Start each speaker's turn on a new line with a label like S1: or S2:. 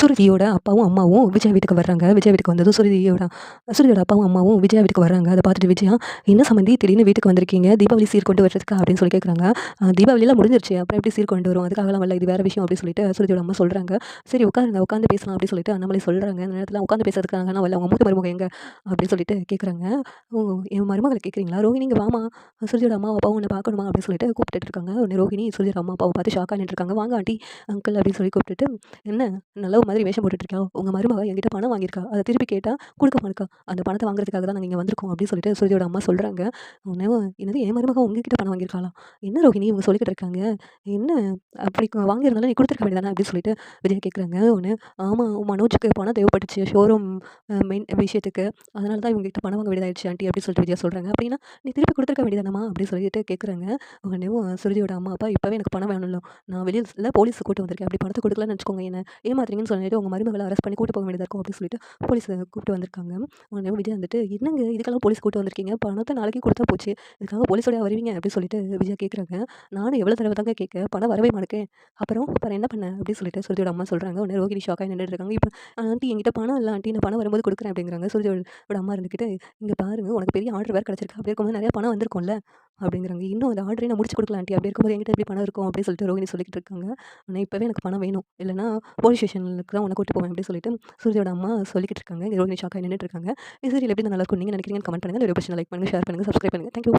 S1: சுருதியோட அப்பாவும் அம்மாவும் விஜயா வீட்டுக்கு வர்றாங்க. விஜய் வீட்டுக்கு வந்ததும் சுருதியோட சுருதியோட அப்பாவும் அம்மாவும் விஜயா வீட்டுக்கு வர்றாங்க. அதை பார்த்துட்டு விஜயா என்ன சம்மந்தி? திடீர்னு வீட்டுக்கு வந்திருக்கீங்க. தீபாவளி சீர் கொண்டு வர்றதுக்கு அப்படின்னு சொல்லி கேட்குறாங்க தீபாவளியெல்லாம் முடிஞ்சிருச்சு. அப்புறம் எப்படி சீர் கொண்டு வரும் அதுக்காகலாம் வரல. இது வேறு விஷயம் அப்படின்னு சொல்லிட்டு சுருதியோட அம்மா சொல்கிறாங்க சரி உட்காருங்க. உட்காந்து பேசலாம் அப்படின்னு சொல்லிட்டு அண்ணாமலை சொல்கிறாங்க அந்த நேரத்தில் உட்காந்து பேசுறதுக்காக நான் வரல அவங்க மூத்த மருமக எங்கே? அப்படின்னு சொல்லிட்டு கேட்குறாங்க ஓ என் மருமகளை கேட்குறீங்களா ரோஹிணி இங்கே வாமா சுருதியோட அம்மா அப்பாவும் உன்னை பார்க்கணுமா? அப்படின்னு சொல்லிட்டு கூப்பிட்டுட்டு இருக்காங்க. உடனே ரோஹிணி சுருதியோட அம்மா அப்பாவை பார்த்து ஷாக்காக நின்றுருக்காங்க வாங்க ஆண்டி அங்கிள் அப்படின்னு சொல்லி கூப்பிட்டுட்டு என்ன? நல்ல மாதிரி வேஷம் போட்டுட்டு உங்கள் மருமக என்கிட்ட பணம் வாங்கியிருக்கா? அதை திருப்பி கேட்டால் கொடுக்க மாட்டா அந்த பணத்தை வாங்குறதுக்காக தான் நாங்கள் இங்கே வந்திருக்கோம் அப்படின்னு சொல்லிட்டு சுருதியோட அம்மா சொல்கிறாங்க உடனே என்னது என் மருமக உங்ககிட்ட பணம் வாங்கியிருக்காளா? என்ன ரோஹிணி இவங்க சொல்லிக்கிட்டு இருக்காங்க? என்ன அப்படி வாங்கியிருந்தாலும் நீ கொடுத்துருக்க வேண்டியதானே அப்படின்னு சொல்லிட்டு விஜய் கேட்குறாங்க ஒன்று ஆமாம் மனோஜுக்கு பணம் தேவைப்பட்டுச்சு. ஷோரூம் மெயின் விஷயத்துக்கு. அதனால தான் இவங்ககிட்ட பணம் வாங்க வேண்டியதாயிடுச்சு ஆண்டி அப்படின்னு சொல்லிட்டு விஜயா சொல்கிறாங்க அப்படின்னா நீ திருப்பி கொடுத்துருக்க வேண்டியதானம்மா அப்படின்னு சொல்லிட்டு கேட்குறாங்க உடனே சுருதியோட அம்மா அப்பா இப்போவே எனக்கு பணம் வேணும்ல. நான் வெளியில் இல்லை போலீஸ் கூட்டு வந்திருக்கேன். அப்படி பணத்தை கொடுக்கலன்னு வச்சுக்கோங்க என்ன ஏமாத்துறீங்கன்னு சொல்லிட்டு உங்கள் மருமகளை அரெஸ்ட் பண்ணி கூட்டு போக வேண்டியதாக இருக்கும் அப்படின்னு சொல்லிட்டு போலீஸ் கூப்பிட்டு வந்திருக்காங்க. உடனே விஜய் வந்துட்டு என்னங்க இதுக்கெல்லாம் போலீஸ் கூட்டு வந்திருக்கீங்க? பணத்தை நாளைக்கு கொடுத்தா போச்சு. இதுக்காக போலீஸோட வருவீங்க? அப்படின்னு சொல்லிட்டு விஜய் கேட்குறாங்க நானும் எவ்வளோ தடவை தாங்க கேட்க பணம் வரவே மாட்டேன் அப்புறம் அப்புறம் என்ன பண்ண? அப்படின்னு சொல்லிட்டு சுருதியோட அம்மா சொல்கிறாங்க உடனே ரோகிணி ஷாக்காக நின்றுட்டு இருக்காங்க. இப்போ ஆண்டி என்கிட்ட பணம் இல்லை ஆண்டி நான் பணம் வரும்போது கொடுக்குறேன். அப்படிங்கிறாங்க. சுருதியோட அம்மா இருந்துக்கிட்டு இங்கே பாருங்க உனக்கு பெரிய ஆர்டர் வேறு கிடச்சிருக்கு. அப்படி இருக்கும்போது நிறைய பணம் வந்திருக்கும்ல. அப்படிங்கிறாங்க. இன்னும் அந்த ஆர்டரை நான் முடிச்சு கொடுக்கலாம் ஆண்டி. அப்படி இருக்கும்போது என்கிட்ட எப்படி பணம் இருக்கும் அப்படின்னு சொல்லிட்டு ரோஹிணி சொல்லிக்கிட்டு இருக்காங்க. ஆனால் இப்போவே எனக்கு பணம் வேணும். இல்லைனா போலீஸ் ஸ்டேஷனுக்கு தான் உன்னை கூட்டு போவேன் அப்படின்னு சொல்லிட்டு சூரியோட அம்மா சொல்லிக்கிட்டு இருக்காங்க. இங்கே ரோஹிணி ஷாக்காக நின்றுட்டு இருக்காங்க. இது சரி எப்படி நல்லா இருக்கும் நீங்கள் நினைக்கிறீங்க கமெண்ட் பண்ணுங்கள் இந்த பிரச்சனை லைக் பண்ணுங்கள் ஷேர் பண்ணுங்கள் சப்ஸ்கிரைப் பண்ணுங்கள் தேங்க்யூ